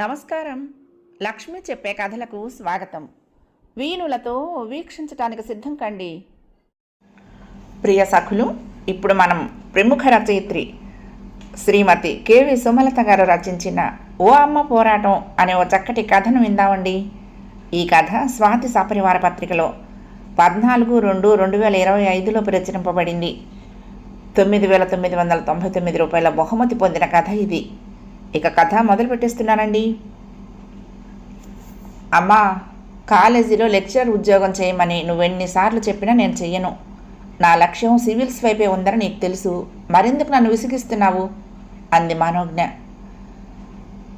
నమస్కారం. లక్ష్మి చెప్పే కథలకు స్వాగతం. వీణులతో వీక్షించటానికి సిద్ధం కండి. ప్రియ సఖులు ఇప్పుడు మనం ప్రముఖ రచయిత్రి శ్రీమతి కేవి సుమలత గారు రచించిన ఓ అమ్మ పోరాటం అనే ఓ చక్కటి కథను విందామండి. ఈ కథ స్వాతి సపరివార పత్రికలో పద్నాలుగు రెండు రెండు వేల ఇరవై ఐదులో ప్రచురింపబడింది. తొమ్మిది వేల తొమ్మిది వందల తొంభై తొమ్మిది రూపాయల బహుమతి పొందిన కథ ఇది. ఇక కథ మొదలు పెట్టేస్తున్నానండి. అమ్మా కాలేజీలో లెక్చరర్ ఉద్యోగం చేయమని నువ్వు ఎన్నిసార్లు చెప్పినా నేను చెయ్యను. నా లక్ష్యం సివిల్స్ వైపే ఉందని నీకు తెలుసు. మరెందుకు నన్ను విసిగిస్తున్నావు? అంది మనోజ్ఞ.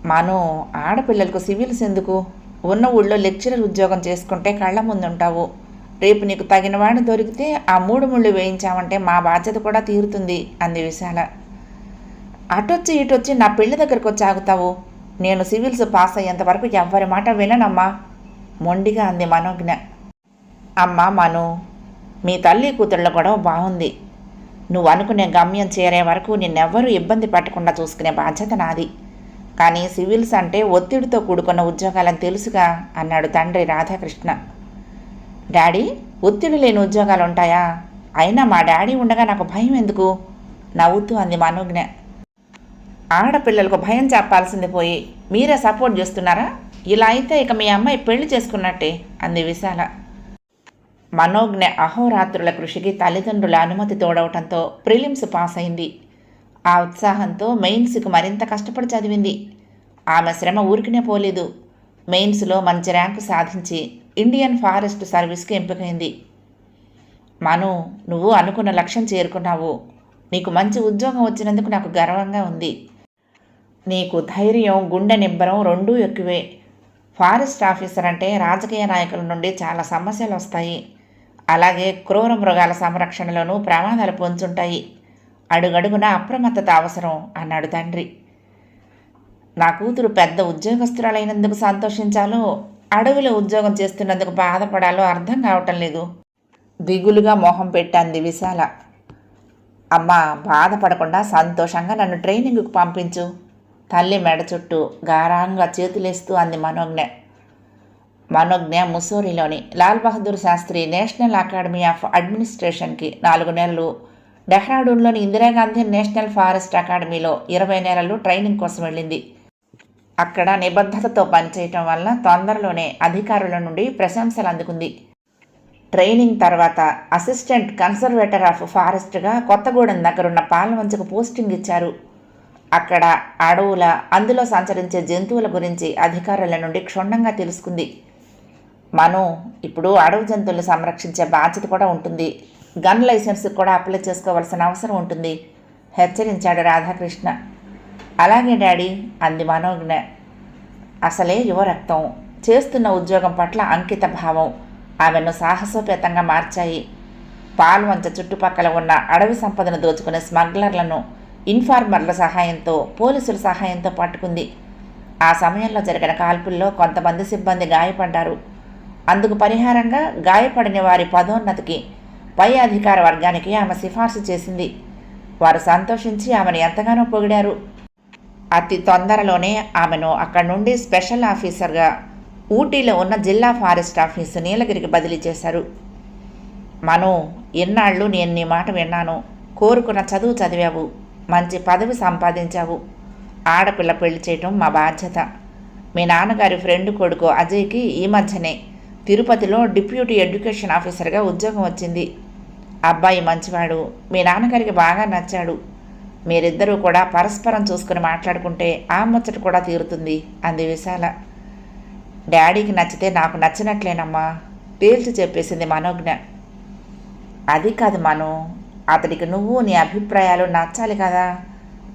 మాను ఆడపిల్లలకు సివిల్స్ ఎందుకు? ఉన్న ఊళ్ళో లెక్చరర్ ఉద్యోగం చేసుకుంటే కళ్ళ ముందుంటావు. రేపు నీకు తగిన దొరికితే ఆ మూడు ముళ్ళు వేయించామంటే మా బాధ్యత కూడా తీరుతుంది అంది విశాల. అటొచ్చి ఇటొచ్చి నా పెళ్ళి దగ్గరకు వచ్చి ఆగుతావు? నేను సివిల్స్ పాస్ అయ్యేంత వరకు ఎవ్వరి మాట విననమ్మా. మొండిగా అంది మనోజ్ఞ. అమ్మా మను మీ తల్లి కూతుళ్ళ గొడవ బాగుంది నువ్వు అనుకునే గమ్యం చేరే వరకు నిన్నెవ్వరూ ఇబ్బంది పెట్టకుండా చూసుకునే బాధ్యత నాది. కానీ సివిల్స్ అంటే ఒత్తిడితో కూడుకున్న ఉద్యోగాలని తెలుసుగా అన్నాడు తండ్రి రాధాకృష్ణ. డాడీ ఒత్తిడి లేని ఉద్యోగాలు ఉంటాయా అయినా మా డాడీ ఉండగా నాకు భయం ఎందుకు? నవ్వుతూ అంది మనోజ్ఞ. ఆడపిల్లలకు భయం చెప్పాల్సింది పోయి మీరే సపోర్ట్ చేస్తున్నారా? ఇలా అయితే ఇక మీ అమ్మాయి పెళ్ళి చేసుకున్నట్టే అంది విశాల. మనోజ్ఞ అహోరాత్రుల కృషికి తల్లిదండ్రుల అనుమతి తోడవటంతో ప్రిలిమ్స్ పాస్ అయింది. ఆ ఉత్సాహంతో మెయిన్స్కు మరింత కష్టపడి చదివింది. ఆమె శ్రమ ఊరికినే పోలేదు. మెయిన్స్లో మంచి ర్యాంకు సాధించి ఇండియన్ ఫారెస్ట్ సర్వీస్కి ఎంపికైంది. మను నువ్వు అనుకున్న లక్ష్యం చేరుకున్నావు. నీకు మంచి ఉద్యోగం వచ్చినందుకు నాకు గర్వంగా ఉంది. నీకు ధైర్యం గుండె నిబ్బరం రెండూ ఎక్కువే. ఫారెస్ట్ ఆఫీసర్ అంటే రాజకీయ నాయకుల నుండి చాలా సమస్యలు వస్తాయి. అలాగే క్రూర మృగాల సంరక్షణలోనూ ప్రమాదాలు పొంచుంటాయి అడుగడుగున అప్రమత్తత అవసరం అన్నాడు తండ్రి. నా కూతురు పెద్ద ఉద్యోగస్తురాలైనందుకు సంతోషించాలో అడవిలో ఉద్యోగం చేస్తున్నందుకు బాధపడాలో అర్థం కావటం లేదు. దిగులుగా మొహం పెట్టింది విశాల. అమ్మ బాధపడకుండా సంతోషంగా నన్ను ట్రైనింగ్కి పంపించు. తల్లి మెడ చుట్టూ గారాంగా చేతులేస్తూ అంది మనోజ్ఞ. Manognya ముసోరిలోని Lal Bahadur Shastri national academy of అడ్మినిస్ట్రేషన్కి నాలుగు నెలలు డెహ్రాడూన్లోని ఇందిరాగాంధీ నేషనల్ ఫారెస్ట్ అకాడమీలో ఇరవై నెలలు ట్రైనింగ్ కోసం వెళ్ళింది. అక్కడ నిబద్ధతతో పనిచేయటం వల్ల తొందరలోనే అధికారుల నుండి ప్రశంసలు అందుకుంది. ట్రైనింగ్ తర్వాత అసిస్టెంట్ కన్సర్వేటర్ ఆఫ్ ఫారెస్ట్గా కొత్తగూడెం దగ్గరున్న పాలవంచకు పోస్టింగ్ ఇచ్చారు. అక్కడ అడవుల అందులో సంచరించే జంతువుల గురించి అధికారుల నుండి క్షుణ్ణంగా తెలుసుకుంది. మను ఇప్పుడు అడవి జంతువులు సంరక్షించే బాధ్యత కూడా ఉంటుంది. గన్ లైసెన్స్ కూడా అప్లై చేసుకోవాల్సిన అవసరం ఉంటుంది హెచ్చరించాడు రాధాకృష్ణ. అలాగే డాడీ అంది మనోజ్ఞ. అసలే యువరక్తం చేస్తున్న ఉద్యోగం పట్ల అంకిత భావం. ఆమెను సాహసోపేతంగా మార్చాయి. పాల్వంచ చుట్టుపక్కల ఉన్న అడవి సంపదను దోచుకునే స్మగ్లర్లను ఇన్ఫార్మర్ల సహాయంతో పోలీసుల సహాయంతో పట్టుకుంది. ఆ సమయంలో జరిగిన కాల్పుల్లో కొంతమంది సిబ్బంది గాయపడ్డారు. అందుకు పరిహారంగా గాయపడిన వారి పదోన్నతికి పై అధికార వర్గానికి ఆమె సిఫార్సు చేసింది. వారు సంతోషించి ఆమెను ఎంతగానో పొగిడారు. అతి తొందరలోనే ఆమెను అక్కడి నుండి స్పెషల్ ఆఫీసర్గా ఊటీలో ఉన్న జిల్లా ఫారెస్ట్ ఆఫీసు నీలగిరికి బదిలీ చేశారు. మను ఎన్నాళ్ళు నేను నీ మాట విన్నాను. కోరుకున్న చదువు చదివావు. మంచి పదవి సంపాదించావు. ఆడపిల్ల పెళ్ళి చేయటం మా బాధ్యత. మీ నాన్నగారి ఫ్రెండ్ కొడుకు అజయ్కి ఈ మధ్యనే తిరుపతిలో డిప్యూటీ ఎడ్యుకేషన్ ఆఫీసర్గా ఉద్యోగం వచ్చింది. అబ్బాయి మంచివాడు మీ నాన్నగారికి బాగా నచ్చాడు. మీరిద్దరూ కూడా పరస్పరం చూసుకుని మాట్లాడుకుంటే ఆ ముచ్చట కూడా తీరుతుంది అంది విశాల. డాడీకి నచ్చితే నాకు నచ్చినట్లేనమ్మా తేల్చి చెప్పేసింది మనోజ్ఞ. అది కాదు మను అతడికి నువ్వు నీ అభిప్రాయాలు నచ్చాలి కదా.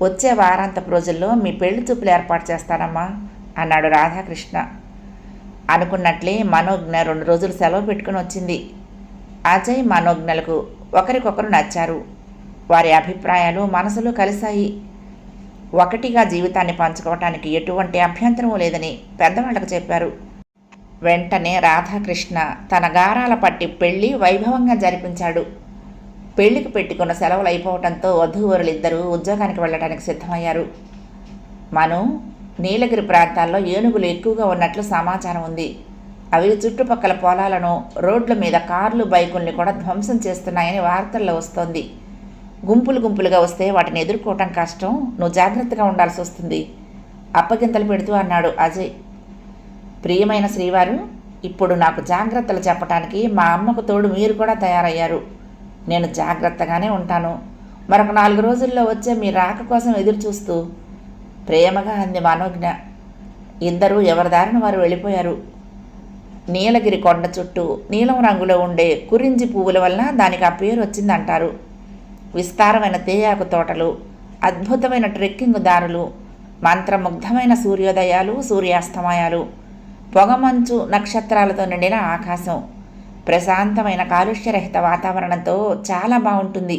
వచ్చే వారాంతపు రోజుల్లో మీ పెళ్ళి చూపులు ఏర్పాటు చేస్తానమ్మా అన్నాడు రాధాకృష్ణ. అనుకున్నట్లే మనోజ్ఞ రెండు రోజులు సెలవు పెట్టుకుని వచ్చింది. అజయ్ మనోజ్ఞలకు ఒకరికొకరు నచ్చారు. వారి అభిప్రాయాలు మనసులో కలిశాయి. ఒకటిగా జీవితాన్ని పంచుకోవటానికి ఎటువంటి అభ్యంతరం లేదని పెద్దవాళ్ళకు చెప్పారు. వెంటనే రాధాకృష్ణ తన గారాల పట్టి పెళ్ళి వైభవంగా జరిపించాడు. పెళ్ళికి పెట్టుకున్న సెలవులు అయిపోవడంతో వధూవరులిద్దరూ ఉద్యోగానికి వెళ్ళడానికి సిద్ధమయ్యారు. మను నీలగిరి ప్రాంతాల్లో ఏనుగులు ఎక్కువగా ఉన్నట్లు సమాచారం ఉంది. అవి చుట్టుపక్కల పొలాలను రోడ్ల మీద కార్లు బైకుల్ని కూడా ధ్వంసం చేస్తున్నాయని వార్తల్లో వస్తోంది. గుంపులు గుంపులుగా వస్తే వాటిని ఎదుర్కోవటం కష్టం. నువ్వు జాగ్రత్తగా ఉండాల్సి వస్తుంది. అప్పగింతలు పెడుతూ అన్నాడు అజయ్. ప్రియమైన శ్రీవారు ఇప్పుడు నాకు జాగ్రత్తలు చెప్పటానికి మా అమ్మకు తోడు మీరు కూడా తయారయ్యారు. నేను జాగ్రత్తగానే ఉంటాను. మరొక నాలుగు రోజుల్లో వచ్చే మీ రాక కోసం ఎదురు చూస్తూ ప్రేమగా అంది మనోజ్ఞ ఇద్దరూ ఎవరి దారిన వారు వెళ్ళిపోయారు? నీలగిరి కొండ చుట్టూ నీలం రంగులో ఉండే కురించి పువ్వుల వలన దానికి ఆ పేరు వచ్చిందంటారు. విస్తారమైన తేయాకు తోటలు అద్భుతమైన ట్రెక్కింగ్ దారులు మంత్రముగ్ధమైన సూర్యోదయాలు సూర్యాస్తమయాలు పొగమంచు నక్షత్రాలతో నిండిన ఆకాశం. ప్రశాంతమైన కాలుష్యరహిత వాతావరణంతో చాలా బాగుంటుంది.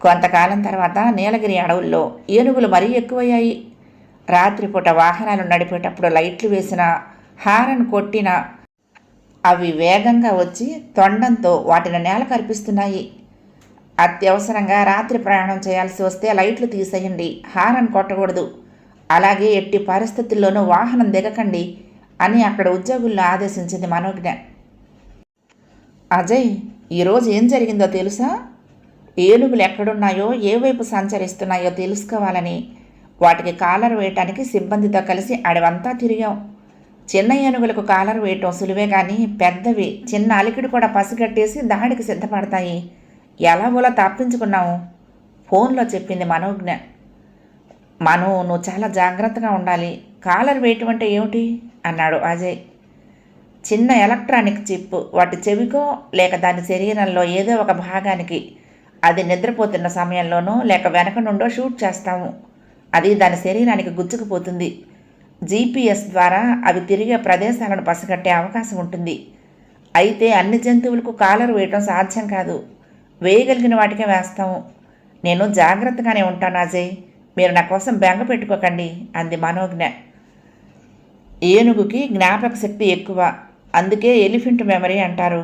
కొంతకాలం తర్వాత నీలగిరి అడవుల్లో ఏనుగులు మరీ ఎక్కువయ్యాయి. రాత్రిపూట వాహనాలు నడిపేటప్పుడు లైట్లు వేసిన హారన్ కొట్టిన అవి వేగంగా వచ్చి తొండంతో వాటిని నేల కరిపిస్తున్నాయి అత్యవసరంగా రాత్రి ప్రయాణం చేయాల్సి వస్తే లైట్లు తీసేయండి హారన్ కొట్టకూడదు. అలాగే ఎట్టి పరిస్థితుల్లోనూ వాహనం దిగకండి అని అక్కడ ఉద్యోగుల్లో ఆదేశించింది మనోజ్ఞ. అజయ్ ఈరోజు ఏం జరిగిందో తెలుసా? ఏనుగులు ఎక్కడున్నాయో ఏ వైపు సంచరిస్తున్నాయో తెలుసుకోవాలని. వాటికి కాలర్ వేయటానికి సిబ్బందితో కలిసి అడవంతా తిరిగాం. చిన్న ఏనుగులకు కాలర్ వేయటం సులువే కానీ పెద్దవి చిన్న అలికిడి కూడా పసిగట్టేసి దాడికి సిద్ధపడతాయి. ఎలాగోలా తప్పించుకున్నాము ఫోన్లో చెప్పింది మనోజ్ఞ. మను నువ్వు చాలా జాగ్రత్తగా ఉండాలి. కాలర్ వేయటం అంటే ఏమిటి? అన్నాడు అజయ్. చిన్న ఎలక్ట్రానిక్ చిప్ వాటి చెవికో లేక దాని శరీరంలో ఏదో ఒక భాగానికి అది నిద్రపోతున్న సమయంలోనో లేక వెనక నుండో షూట్ చేస్తాము. అది దాని శరీరానికి గుచ్చుకుపోతుంది. జీపీఎస్ ద్వారా అవి తిరిగే ప్రదేశాలను పసిగట్టే అవకాశం ఉంటుంది. అయితే అన్ని జంతువులకు కాలర్ వేయటం సాధ్యం కాదు. వేయగలిగిన వాటికే వేస్తాము. నేను జాగ్రత్తగానే ఉంటాను అజయ్. మీరు నా కోసం బెంగ పెట్టుకోకండి అంది మనోజ్ఞ. ఏనుగుకి జ్ఞాపక శక్తి ఎక్కువ. అందుకే ఎలిఫెంట్ మెమరీ అంటారు.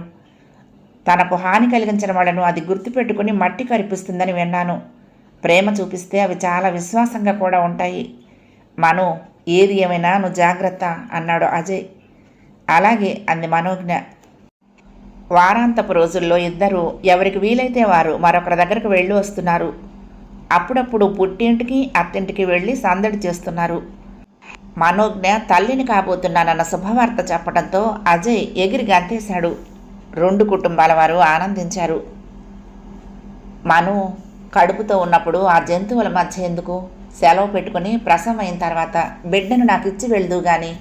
తనకు హాని కలిగించిన వాళ్ళను అది గుర్తుపెట్టుకుని మట్టి కరిపిస్తుందని విన్నాను. ప్రేమ చూపిస్తే అవి చాలా విశ్వాసంగా కూడా ఉంటాయి. మను ఏది ఏమైనా నువ్వు జాగ్రత్త అన్నాడు అజయ్. అలాగే అంది మనోజ్ఞ. వారాంతపు రోజుల్లో ఇద్దరు ఎవరికి వీలైతే వారు మరొకరి దగ్గరకు వెళ్ళి వస్తున్నారు. అప్పుడప్పుడు పుట్టింటికి అత్తింటికి వెళ్ళి సందడి చేస్తున్నారు. మనోజ్ఞ తల్లిని కాబోతున్నానన్న శుభవార్త చెప్పడంతో అజయ్ ఎగిరి గంతేశాడు. రెండు కుటుంబాల వారు ఆనందించారు. మను కడుపుతో ఉన్నప్పుడు ఆ జంతువుల మధ్య ఎందుకు? సెలవు పెట్టుకుని ప్రసవం అయిన తర్వాత బిడ్డను నాకు ఇచ్చి వెళ్దు గాని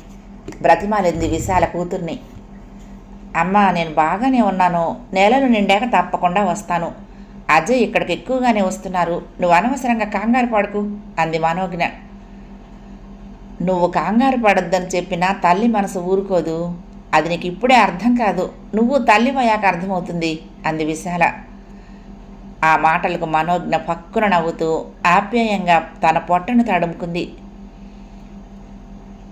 బ్రతిమాలింది విశాల కూతుర్ని. అమ్మ నేను బాగానే ఉన్నాను. నెలలు నిండాక తప్పకుండా వస్తాను. అజయ్ ఇక్కడికి ఎక్కువగానే వస్తున్నారు. నువ్వు అనవసరంగా కంగారు పడకు అంది మనోజ్ఞ. నువ్వు కంగారు పడొద్దని చెప్పినా తల్లి మనసు ఊరుకోదు. అది నీకు ఇప్పుడే అర్థం కాదు. నువ్వు తల్లిమయ్యాక అర్థమవుతుంది అంది విశాల. ఆ మాటలకు మనోజ్ఞ పక్కున నవ్వుతూ ఆప్యాయంగా తన పొట్టను తడుముకుంది.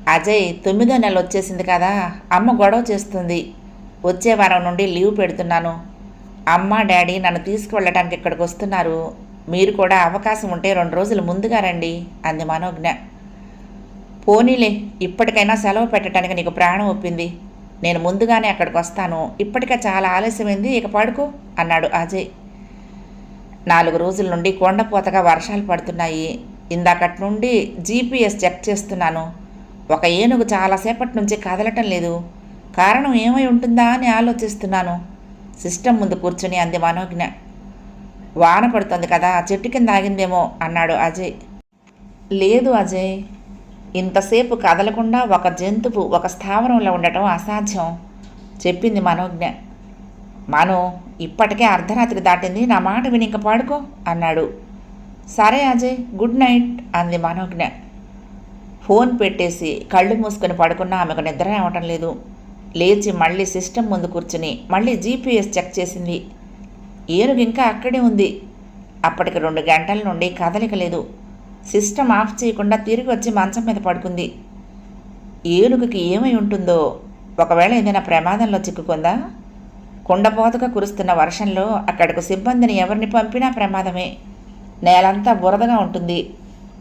అజయ్ తొమ్మిదో నెల వచ్చేసింది కదా అమ్మ గొడవ చేస్తుంది. వచ్చే వారం నుండి లీవ్ పెడుతున్నాను. అమ్మ డాడీ నన్ను తీసుకువెళ్ళటానికి ఇక్కడికి వస్తున్నారు. మీరు కూడా అవకాశం ఉంటే రెండు రోజులు ముందుగా రండి అంది మనోజ్ఞ. పోనీలే ఇప్పటికైనా సెలవు పెట్టడానికి నీకు ప్రాణం ఒప్పింది. నేను ముందుగానే అక్కడికి వస్తాను. ఇప్పటికే చాలా ఆలస్యమైంది. ఇక పడుకో అన్నాడు అజయ్. నాలుగు రోజుల నుండి కొండపోతగా వర్షాలు పడుతున్నాయి. ఇందాకటి నుండి జీపీఎస్ చెక్ చేస్తున్నాను. ఒక ఏనుగు చాలాసేపటి నుంచి కదలటం లేదు. కారణం ఏమై ఉంటుందా అని ఆలోచిస్తున్నాను. సిస్టమ్ ముందు కూర్చుని అంది మనోజ్ఞ. వాన పడుతుంది కదా చెట్టు కింద ఆగిందేమో అన్నాడు అజయ్. లేదు అజయ్ ఇంతసేపు కదలకుండా ఒక జంతువు ఒక స్థావరంలో ఉండటం అసాధ్యం చెప్పింది మనోజ్ఞ. మను ఇప్పటికే అర్ధరాత్రి దాటింది నా మాట విని ఇంక పాడుకో అన్నాడు. సరే అజయ్ గుడ్ నైట్ అంది మనోజ్ఞ. ఫోన్ పెట్టేసి కళ్ళు మూసుకొని పడుకున్నా ఆమెకు నిద్ర రావటం లేదు. లేచి మళ్ళీ సిస్టమ్ ముందు కూర్చుని మళ్ళీ జీపీఎస్ చెక్ చేసింది. ఏనుగు ఇంకా అక్కడే ఉంది. అప్పటికి రెండు గంటల నుండి కదలిక లేదు. సిస్టమ్ ఆఫ్ చేయకుండా తిరిగి వచ్చి మంచం మీద పడుకుంది. ఏనుగుకి ఏమై ఉంటుందో ఒకవేళ ఏదైనా ప్రమాదంలో చిక్కుకుందా? కుండపోతగా కురుస్తున్న వర్షంలో అక్కడకు సిబ్బందిని ఎవరిని పంపినా ప్రమాదమే. నేలంతా బురదగా ఉంటుంది.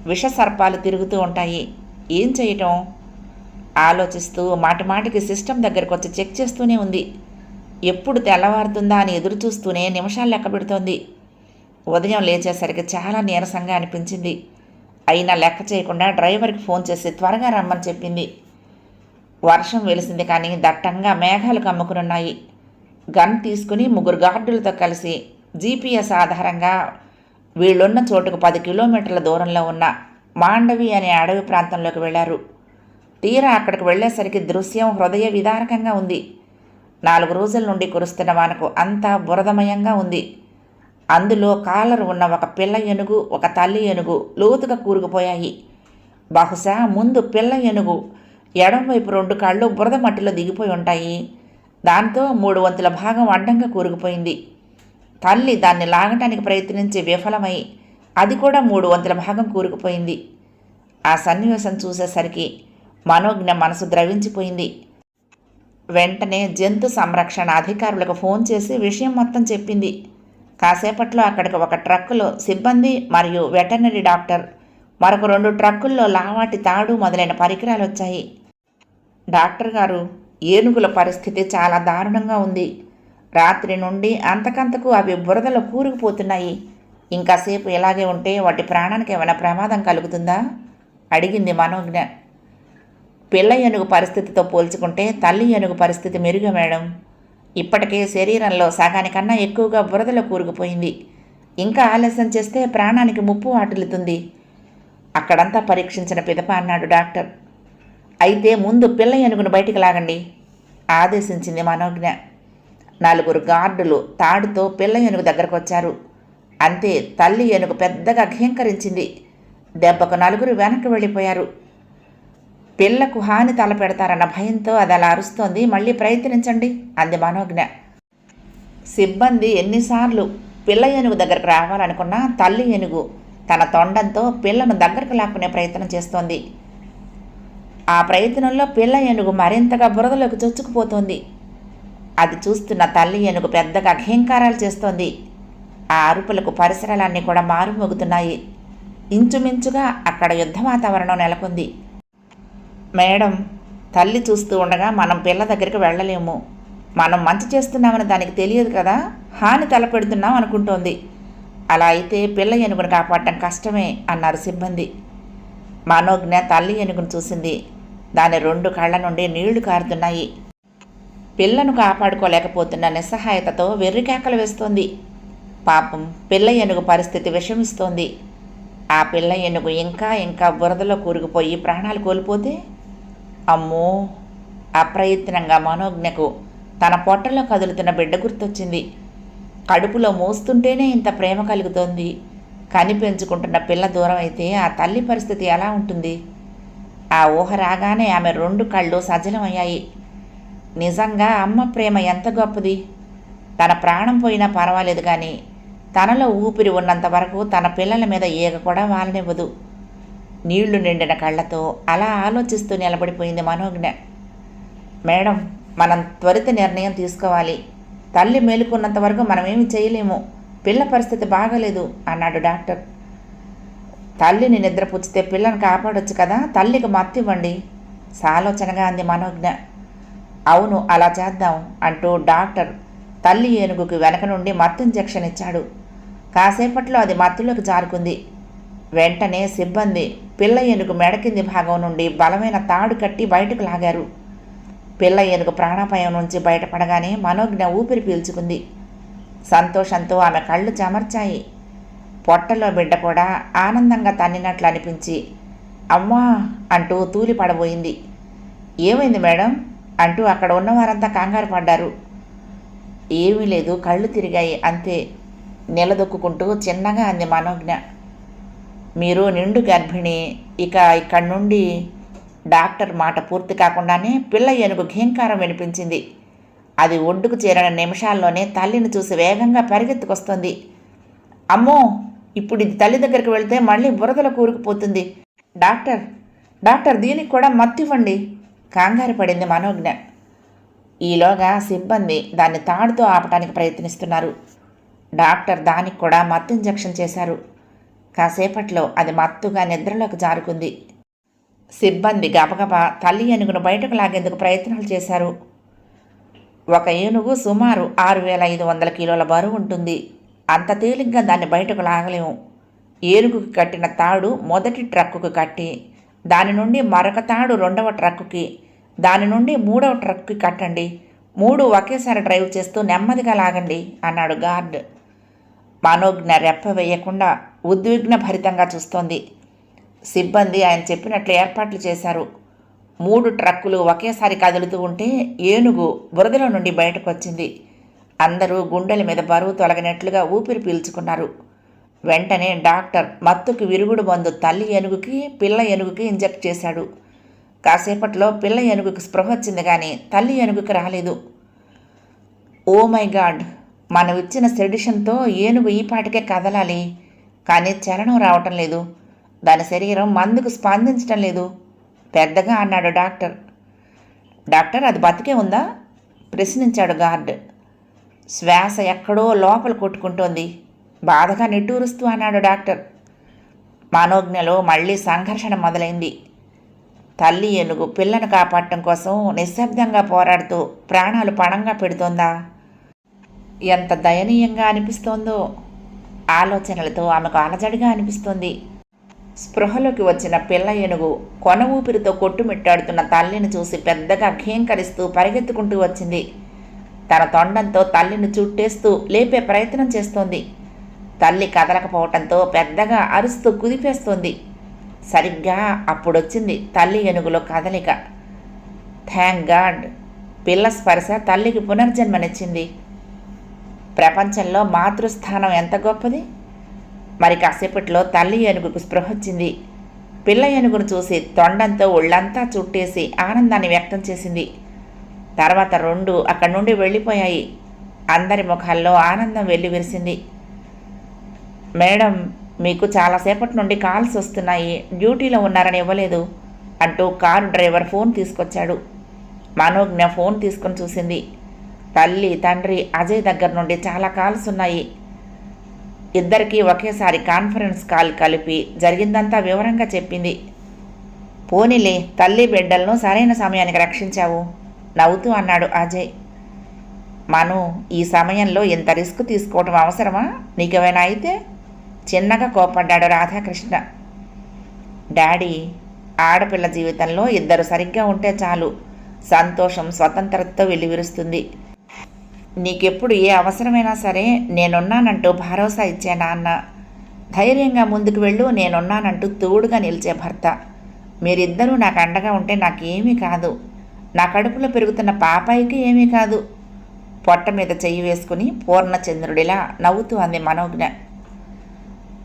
విష సర్పాలు తిరుగుతూ ఉంటాయి. ఏం చేయటం? ఆలోచిస్తూ మాటిమాటికి సిస్టమ్ దగ్గరకు వచ్చి చెక్ చేస్తూనే ఉంది. ఎప్పుడు తెల్లవారుతుందా అని ఎదురు చూస్తూనే నిమిషాలు లెక్క పెడుతోంది. ఉదయం లేచేసరికి చాలా నీరసంగా అనిపించింది. అయినా లెక్క చేయకుండా డ్రైవర్కి ఫోన్ చేసి త్వరగా రమ్మని చెప్పింది. వర్షం వెలిసింది కానీ దట్టంగా మేఘాలు కమ్ముకునున్నాయి. గన్ తీసుకుని ముగ్గురు గార్డులతో కలిసి జీపీఎస్ ఆధారంగా వీళ్ళున్న చోటుకు పది కిలోమీటర్ల దూరంలో ఉన్న మాండవి అనే అడవి ప్రాంతంలోకి వెళ్ళారు తీరా అక్కడికి వెళ్ళేసరికి దృశ్యం హృదయ విదారకంగా ఉంది. నాలుగు రోజుల నుండి కురుస్తున్న వానకు అంతా బురదమయంగా ఉంది. అందులో కాలర్ ఉన్న ఒక పిల్ల ఏనుగు ఒక తల్లి ఏనుగు లోతుగా కూరుకుపోయాయి. బహుశా ముందు పిల్ల ఏనుగు ఎడంవైపు రెండు కాళ్ళు బురద మట్టిలో దిగిపోయి ఉంటాయి. దాంతో మూడు వంతుల భాగం అడ్డంగా కూరుకుపోయింది. తల్లి దాన్ని లాగటానికి ప్రయత్నించి విఫలమై అది కూడా మూడు వంతుల భాగం కూరుకుపోయింది. ఆ సన్నివేశం చూసేసరికి మనోజ్ఞ మనసు ద్రవించిపోయింది. వెంటనే జంతు సంరక్షణ అధికారులకు ఫోన్ చేసి విషయం మొత్తం చెప్పింది. కాసేపట్లో అక్కడికి ఒక ట్రక్కులో సిబ్బంది మరియు వెటర్నరీ డాక్టర్ మరొక రెండు ట్రక్కుల్లో లావాటి తాడు మొదలైన పరికరాలు వచ్చాయి డాక్టర్ గారు ఏనుగుల పరిస్థితి చాలా దారుణంగా ఉంది. రాత్రి నుండి అంతకంతకు అవి బురదలో కూరుకుపోతున్నాయి. ఇంకాసేపు ఇలాగే ఉంటే వాటి ప్రాణానికి ఏమైనా ప్రమాదం కలుగుతుందా? అడిగింది మనోజ్ఞ. పిల్ల ఏనుగు పరిస్థితితో పోల్చుకుంటే తల్లి ఏనుగు పరిస్థితి మెరుగు మేడం. ఇప్పటికే శరీరంలో సగానికన్నా ఎక్కువగా బురదలో కూరుకుపోయింది. ఇంకా ఆలస్యం చేస్తే ప్రాణానికి ముప్పు వాటిల్లుతుంది. అక్కడంతా పరీక్షించిన పిదప అన్నాడు డాక్టర్. అయితే ముందు పిల్ల ఏనుగును బయటికి లాగండి ఆదేశించింది మనోజ్ఞ. నలుగురు గార్డులు తాడుతో పిల్ల ఏనుగు దగ్గరకు వచ్చారు. అంతే తల్లి ఏనుగు పెద్దగా ఘీంకరించింది దెబ్బకు నలుగురు వెనక్కి వెళ్ళిపోయారు. పిల్లకు హాని తలపెడతారన్న భయంతో అది అలా అరుస్తోంది. మళ్ళీ ప్రయత్నించండి అంది మనోజ్ఞ. సిబ్బంది ఎన్నిసార్లు పిల్ల ఏనుగు దగ్గరకు రావాలనుకున్నా తల్లి ఏనుగు తన తొండంతో పిల్లను దగ్గరకు లాక్కునే ప్రయత్నం చేస్తోంది. ఆ ప్రయత్నంలో పిల్ల ఏనుగు మరింతగా బురదలోకి చొచ్చుకుపోతోంది. అది చూస్తున్న తల్లి ఏనుగు పెద్దగా ఘీంకారాలు చేస్తోంది. ఆ అరుపులకు పరిసరాలన్నీ కూడా మారుమోగుతున్నాయి. ఇంచుమించుగా అక్కడ యుద్ధ వాతావరణం నెలకొంది. మేడం తల్లి చూస్తూ ఉండగా మనం పిల్ల దగ్గరికి వెళ్ళలేము. మనం మంచి చేస్తున్నామని దానికి తెలియదు కదా? హాని తలపెడుతున్నాం అనుకుంటోంది. అలా అయితే పిల్ల ఏనుగును కాపాడటం కష్టమే అన్నారు సిబ్బంది. మనోజ్ఞ తల్లి ఏనుగును చూసింది. దాని రెండు కళ్ళ నుండి నీళ్ళు కారుతున్నాయి. పిల్లను కాపాడుకోలేకపోతున్న నిస్సహాయతతో వెర్రికేకలు వేస్తోంది. పాపం పిల్ల ఏనుగు పరిస్థితి విషమిస్తోంది. ఆ పిల్ల ఏనుగు ఇంకా ఇంకా బురదలో కూరుకుపోయి ప్రాణాలు కోల్పోతే అమ్మో అప్రయత్నంగా మనోజ్ఞకు తన పొట్టలో కదులుతున్న బిడ్డ గుర్తొచ్చింది. కడుపులో మోస్తుంటేనే ఇంత ప్రేమ కలుగుతోంది. కని పెంచుకుంటున్న పిల్ల దూరం అయితే ఆ తల్లి పరిస్థితి ఎలా ఉంటుంది? ఆ ఊహ రాగానే ఆమె రెండు కళ్ళు సజలమయ్యాయి. నిజంగా అమ్మ ప్రేమ ఎంత గొప్పది? తన ప్రాణం పోయినా పర్వాలేదు కానీ తనలో ఊపిరి ఉన్నంత వరకు తన పిల్లల మీద ఈగ కూడా వాలనివ్వదు. నీళ్ళు నిండిన కళ్ళతో అలా ఆలోచిస్తూ నిలబడిపోయింది మనోజ్ఞ. మేడం మనం త్వరిత నిర్ణయం తీసుకోవాలి. తల్లి మేలుకున్నంత వరకు మనమేమి చేయలేము. పిల్ల పరిస్థితి బాగలేదు అన్నాడు డాక్టర్. తల్లిని నిద్రపుచ్చితే పిల్లను కాపాడొచ్చు కదా తల్లికి మత్తు ఇవ్వండి సాలోచనగా అంది మనోజ్ఞ. అవును అలా చేద్దాం అంటూ డాక్టర్ తల్లి ఏనుగుకి వెనక నుండి మత్తు ఇంజెక్షన్ ఇచ్చాడు. కాసేపట్లో అది మత్తులోకి జారుకుంది. వెంటనే సిబ్బంది పిల్ల ఏనుగు మెడ కింది భాగం నుండి బలమైన తాడు కట్టి బయటకు లాగారు. పిల్ల ఏనుగు ప్రాణాపాయం నుంచి బయటపడగానే మనోజ్ఞ ఊపిరి పీల్చుకుంది. సంతోషంతో ఆమె కళ్ళు చెమర్చాయి. పొట్టలో బిడ్డ కూడా ఆనందంగా తన్నినట్లు అనిపించి అమ్మా అంటూ తూలి పడబోయింది ఏమైంది మేడం? అంటూ అక్కడ ఉన్నవారంతా కంగారు పడ్డారు. ఏమీ లేదు కళ్ళు తిరిగాయి అంతే. నిలదొక్కుంటూ చిన్నగా అంది మనోజ్ఞ. మీరు నిండు గర్భిణి ఇక ఇక్కడి నుండి డాక్టర్ మాట పూర్తి కాకుండానే పిల్ల ఏనుగు ఘీంకారం వినిపించింది. అది ఒడ్డుకు చేరిన నిమిషాల్లోనే తల్లిని చూసి వేగంగా పరిగెత్తుకొస్తుంది. అమ్మో! ఇప్పుడు ఇది తల్లి దగ్గరికి వెళ్తే మళ్ళీ బురదలో కూరుకుపోతుంది. డాక్టర్! డాక్టర్ దీనికి కూడా మత్తివ్వండి. కంగారు పడింది మనోజ్ఞ. ఈలోగా సిబ్బంది దాన్ని తాడుతో ఆపటానికి ప్రయత్నిస్తున్నారు. డాక్టర్ దానికి కూడా మత్తు ఇంజెక్షన్ చేశారు. కాసేపట్లో అది మత్తుగా నిద్రలోకి జారుకుంది. సిబ్బంది గబగబా తల్లి ఏనుగును బయటకు లాగేందుకు ప్రయత్నాలు చేశారు. ఒక ఏనుగు సుమారు ఆరు వేల ఐదు వందల కిలోల బరువు ఉంటుంది. అంత తేలిగ్గా దాన్ని బయటకు లాగలేము. ఏనుగుకి కట్టిన తాడు మొదటి ట్రక్కుకు కట్టి దాని నుండి మరొక తాడు రెండవ ట్రక్కుకి దాని నుండి మూడవ ట్రక్కి కట్టండి. మూడు ఒకేసారి డ్రైవ్ చేస్తూ నెమ్మదిగా లాగండి అన్నాడు గార్డ్. మనోజ్ఞ రెప్ప వేయకుండా ఉద్విగ్న భరితంగా చూస్తోంది. సిబ్బంది ఆయన చెప్పినట్లు ఏర్పాట్లు చేశారు. మూడు ట్రక్కులు ఒకేసారి కదులుతూ ఉంటే ఏనుగు బురదలో నుండి బయటకు వచ్చింది అందరూ గుండెల మీద బరువు తొలగినట్లుగా ఊపిరి పీల్చుకున్నారు. వెంటనే డాక్టర్ మత్తుకు విరుగుడు మందు తల్లి ఏనుగుకి పిల్ల ఏనుగుకి ఇంజెక్ట్ చేశాడు. కాసేపట్లో పిల్ల ఏనుగుకి స్పృహ వచ్చింది కానీ తల్లి ఏనుగుకి రాలేదు. Oh my god! మనం ఇచ్చిన సెడిషన్తో ఏనుగు ఈ పాటికే కదలాలి. కానీ చలనం రావటం లేదు. దాని శరీరం మందుకు స్పందించటం లేదు. పెద్దగా అన్నాడు డాక్టర్. డాక్టర్ అది బతికే ఉందా? ప్రశ్నించాడు గార్డ్. శ్వాస ఎక్కడో లోపల కొట్టుకుంటోంది. బాధగా నిట్టూరుస్తూ అన్నాడు డాక్టర్. మనోజ్ఞలో మళ్ళీ సంఘర్షణ మొదలైంది. తల్లి ఏనుగు పిల్లను కాపాడటం కోసం నిశ్శబ్దంగా పోరాడుతూ ప్రాణాలు పణంగా పెడుతోందా? ఎంత దయనీయంగా అనిపిస్తోందో. ఆలోచనలతో ఆమెకు అలజడిగా అనిపిస్తుంది. స్పృహలోకి వచ్చిన పిల్ల ఏనుగు కొన ఊపిరితో కొట్టుమిట్టాడుతున్న తల్లిని చూసి పెద్దగా ఖేంకరిస్తూ పరిగెత్తుకుంటూ వచ్చింది. తన తొండంతో తల్లిని చుట్టేస్తూ లేపే ప్రయత్నం చేస్తోంది. తల్లి కదలకపోవటంతో పెద్దగా అరుస్తూ కుదిపేస్తోంది. సరిగ్గా అప్పుడొచ్చింది తల్లి ఏనుగులో కదలిక. థ్యాంక్ గాడ్ పిల్ల స్పర్శ తల్లికి పునర్జన్మనిచ్చింది. ప్రపంచంలో మాతృస్థానం ఎంత గొప్పది? మరి కాసేపట్లో తల్లి ఏనుగుకు స్పృహ వచ్చింది. పిల్ల ఏనుగును చూసి తొండంతో ఒళ్ళంతా చుట్టేసి ఆనందాన్ని వ్యక్తం చేసింది. తర్వాత రెండు అక్కడి నుండి వెళ్ళిపోయాయి. అందరి ముఖాల్లో ఆనందం వెల్లివిరిసింది మేడం మీకు చాలాసేపటి నుండి కాల్స్ వస్తున్నాయి. డ్యూటీలో ఉన్నారని ఇవ్వలేదు అంటూ కారు డ్రైవర్ ఫోన్ తీసుకొచ్చాడు. మనోజ్ఞ ఫోన్ తీసుకొని చూసింది. తల్లి తండ్రి అజయ్ దగ్గర నుండి చాలా కాల్స్ ఉన్నాయి. ఇద్దరికీ ఒకేసారి కాన్ఫరెన్స్ కాల్ కలిపి జరిగిందంతా వివరంగా చెప్పింది. పోనీలే తల్లి బిడ్డలను సరైన సమయానికి రక్షించావు నవ్వుతూ అన్నాడు అజయ్. మను ఈ సమయంలో ఇంత రిస్క్ తీసుకోవటం అవసరమా? నీకేమైనా అయితే? చిన్నగా కోపడ్డాడు రాధాకృష్ణ. డాడీ ఆడపిల్ల జీవితంలో ఇద్దరు సరిగ్గా ఉంటే చాలు. సంతోషం స్వతంత్రతతో వెలివిరుస్తుంది. నీకెప్పుడు ఏ అవసరమైనా సరే నేనున్నానంటూ భరోసా ఇచ్చే నాన్న. ధైర్యంగా ముందుకు వెళ్ళు నేనున్నానంటూ తోడుగా నిలిచే భర్త. మీరిద్దరూ నాకు అండగా ఉంటే నాకేమీ కాదు. నా కడుపులో పెరుగుతున్న పాపాయికి ఏమీ కాదు. పొట్ట మీద చెయ్యి వేసుకుని పూర్ణచంద్రుడిలా నవ్వుతూ అంది మనోజ్ఞ.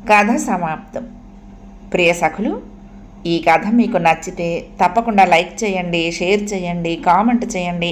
కథ సమాప్తం. ప్రియ సఖులు ఈ కథ మీకు నచ్చితే తప్పకుండా లైక్ చేయండి షేర్ చేయండి కామెంట్ చేయండి.